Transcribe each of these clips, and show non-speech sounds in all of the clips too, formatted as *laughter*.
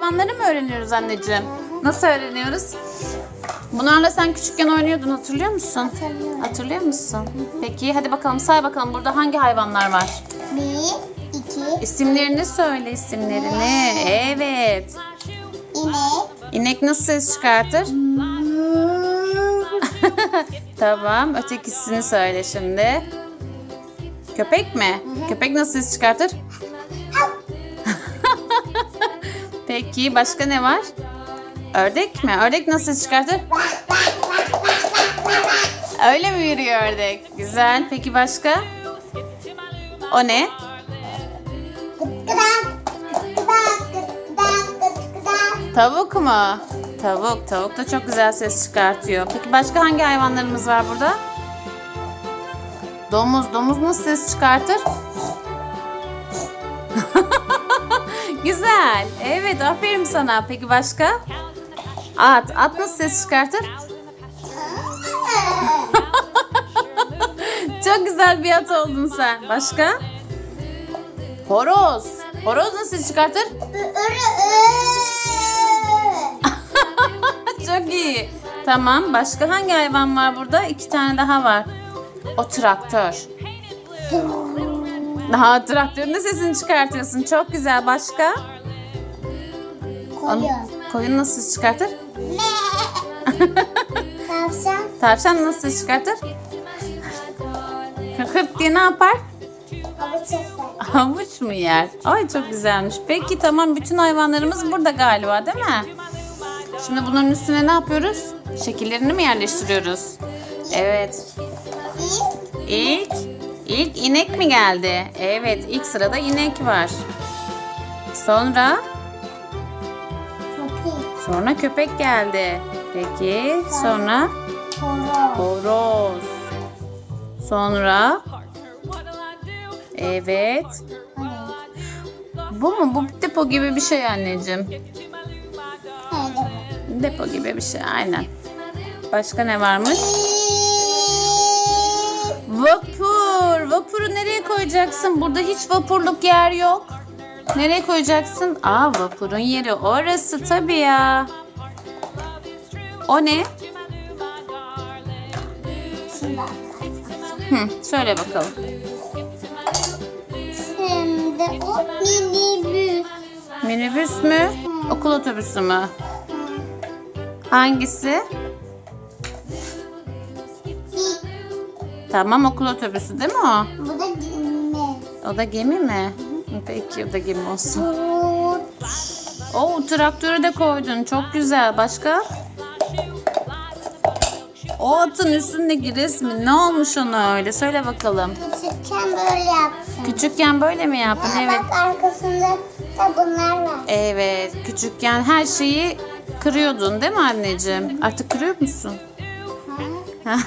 hayvanları mı öğreniyoruz anneciğim? Nasıl öğreniyoruz? Bunlarla sen küçükken oynuyordun hatırlıyor musun? Hatırlıyorum. Hatırlıyor musun? Peki hadi bakalım say bakalım burada hangi hayvanlar var? Bir, iki, İsimlerini söyle isimlerini. Evet. inek, İnek nasıl ses çıkartır? *laughs* tamam. Ötekisini söyle şimdi. Köpek mi? Köpek nasıl ses çıkartır? Peki başka ne var? Ördek mi? Ördek nasıl çıkartır? Öyle mi yürüyor ördek? Güzel. Peki başka? O ne? Tavuk mu? Tavuk. Tavuk da çok güzel ses çıkartıyor. Peki başka hangi hayvanlarımız var burada? Domuz. Domuz nasıl ses çıkartır? *laughs* güzel. Evet aferin sana. Peki başka? At. At nasıl ses çıkartır? *laughs* Çok güzel bir at oldun sen. Başka? Horoz. Horoz nasıl ses çıkartır? *laughs* Çok iyi. Tamam. Başka hangi hayvan var burada? İki tane daha var. O traktör. Daha traktörün de sesini çıkartıyorsun. Çok güzel. Başka? Koyun. Koyun nasıl ses çıkartır? *laughs* Tavşan, Tavşan nasıl ses çıkartır? Hırt diye ne yapar? Havuç mu yer? Ay çok güzelmiş. Peki tamam bütün hayvanlarımız burada galiba değil mi? Şimdi bunların üstüne ne yapıyoruz? Şekillerini mi yerleştiriyoruz? Evet. İlk, İlk, inek mi geldi? Evet, ilk sırada inek var. Sonra, köpek, sonra köpek geldi. Peki, sonra horoz, horoz. Sonra, evet. Bu mu? Bu depo gibi bir şey anneciğim. Depo gibi bir şey, aynen. Başka ne varmış? Koyacaksın? Burada hiç vapurluk yer yok. Nereye koyacaksın? Aa vapurun yeri orası tabii ya. O ne? Hı, söyle bakalım. şimdi o minibüs. Minibüs mü? Okul otobüsü mü? Hangisi? Tamam okul otobüsü değil mi o? Bu da. O da gemi mi? Peki o da gemi olsun. Oo traktörü de koydun. Çok güzel. Başka? O atın üstündeki resmi ne olmuş ona öyle? Söyle bakalım. küçükken böyle yaptım. Küçükken böyle mi yaptın? Evet. Bak arkasında da bunlar var. Evet. Küçükken her şeyi kırıyordun değil mi anneciğim? Artık kırıyor musun? *laughs*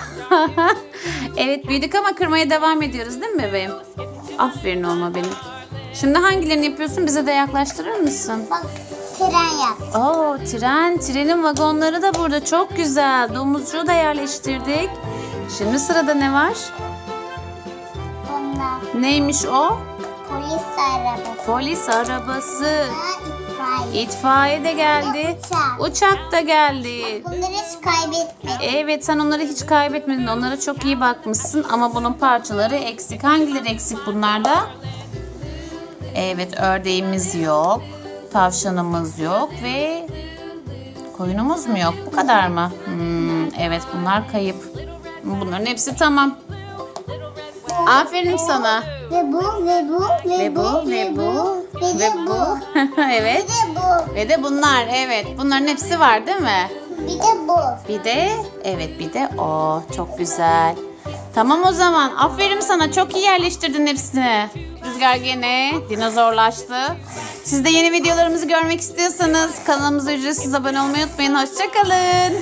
evet büyüdük ama kırmaya devam ediyoruz değil mi bebeğim? Aferin olma benim. Şimdi hangilerini yapıyorsun? Bize de yaklaştırır mısın? Bak tren yaptım. Oo tren. Trenin vagonları da burada. Çok güzel. Domuzcuğu da yerleştirdik. Şimdi sırada ne var? Bunlar Neymiş o? polis arabası. Polis arabası. Ha, itfaiye. İtfaiye de geldi. Uçak. Uçak da geldi. Bunları hiç kaybetmedim. Evet sen onları hiç kaybetmedin. Onlara çok iyi bakmışsın ama bunun parçaları eksik. Hangileri eksik bunlarda? Evet ördeğimiz yok. Tavşanımız yok ve koyunumuz mu yok? Bu kadar mı? Hmm, evet bunlar kayıp. Bunların hepsi tamam. Aferin sana. Ve bu ve bu ve, Ve bu ve bu ve de bu. *laughs* evet. Bir de bu. Ve de bunlar evet. Bunların hepsi var değil mi? Bir de bu. Bir de evet bir de o çok güzel. Tamam o zaman. Aferin sana. Çok iyi yerleştirdin hepsini. Rüzgar gene dinozorlaştı. Siz de yeni videolarımızı görmek istiyorsanız kanalımıza ücretsiz abone olmayı unutmayın. Hoşçakalın.